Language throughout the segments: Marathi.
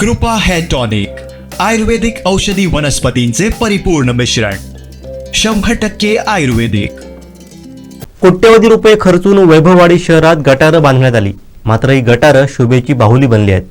कृपा हेअर टॉनिक आयुर्वेदिक औषधी वनस्पतींचे परिपूर्ण मिश्रण शंभर टक्के आयुर्वेदिक. कोट्यवधी रुपये खर्चून वैभववाडी शहरात गटारं बांधण्यात आली. मात्र ही गटारं शोभेची बाहुली बनली आहेत.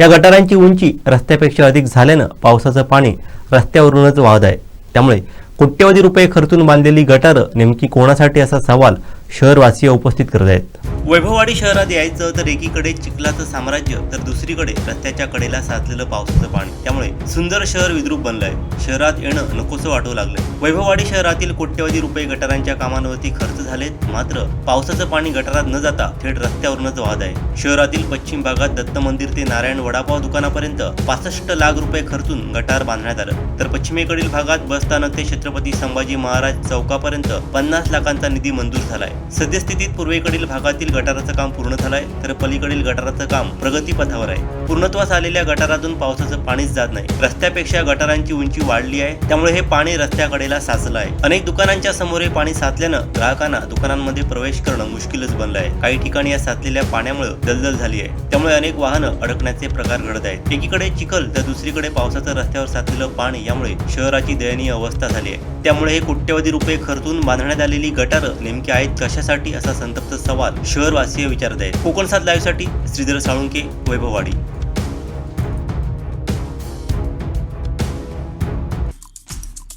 या गटारांची उंची रस्त्यापेक्षा अधिक झाल्यानं पावसाचं पाणी रस्त्यावरूनच वाहत आहे. त्यामुळे कोट्यवधी रुपये खर्चून बांधलेली गटारं नेमकी कोणासाठी असा सवाल शहरवासीय उपस्थित करत आहेत. वैभववाडी शहरात यायचं तर एकीकडे चिखलाचं साम्राज्य तर दुसरीकडे रस्त्याच्या कडेला साचलेलं पावसाचं पाणी. त्यामुळे सुंदर शहर विद्रूप बनलंय. शहरात येणं नकोसं वाटू लागलंय. वैभववाडी शहरातील कोट्यवधी रुपये गटारांच्या कामांवरती खर्च झालेत मात्र पावसाचं पाणी गटारात न जाता थेट रस्त्यावरूनच वाहत आहे. शहरातील पश्चिम भागात दत्त मंदिर ते नारायण वडापाव दुकानापर्यंत पासष्ट लाख रुपये खर्चून गटार बांधण्यात आलं. तर पश्चिमेकडील भागात बसस्थानक ते छत्रपती संभाजी महाराज चौकापर्यंत पन्नास लाखांचा निधी मंजूर झालाय. सद्यस्थितीत पूर्वेकडील भागातील गटाराचं काम पूर्ण झालंय तर पलीकडील गटाराचं काम प्रगतीपथावर आहे. पूर्णत्वास आलेल्या गटारातून पावसाचं पाणीच जात नाही. रस्त्यापेक्षा गटारांची उंची वाढली आहे त्यामुळे हे पाणी रस्त्याकडेला साचलं आहे. अनेक दुकानांच्या समोर हे पाणी साचल्यानं ग्राहकांना दुकानांमध्ये प्रवेश करणं मुश्किलच बनलं आहे काही ठिकाणी या साचलेल्या पाण्यामुळे दलदल झाली आहे. त्यामुळे अनेक वाहनं अडकण्याचे प्रकार घडत आहेत. एकीकडे चिखल तर दुसरीकडे पावसाचं रस्त्यावर साचलेलं पाणी यामुळे शहराची दयनीय अवस्था झाली आहे. त्यामुळे हे कोट्यवधी रुपये खर्चून बांधण्यात आलेली गटारं नेमकी आहेत कशासाठी असा संतप्त सवाल शहरवासीय विचारत आहेत. कोकण सात लाईव्हसाठी श्रीधर साळुंके वैभववाडी.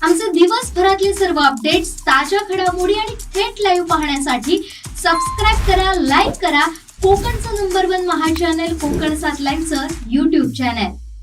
आमचे दिवसभरातले सर्व अपडेट्स ताज्या घडामोडी आणि थेट लाईव्ह पाहण्यासाठी सबस्क्राईब करा लाईक करा. कोकणचं नंबर वन महा चॅनल कोकण सात लाईव्हचं युट्यूब चॅनल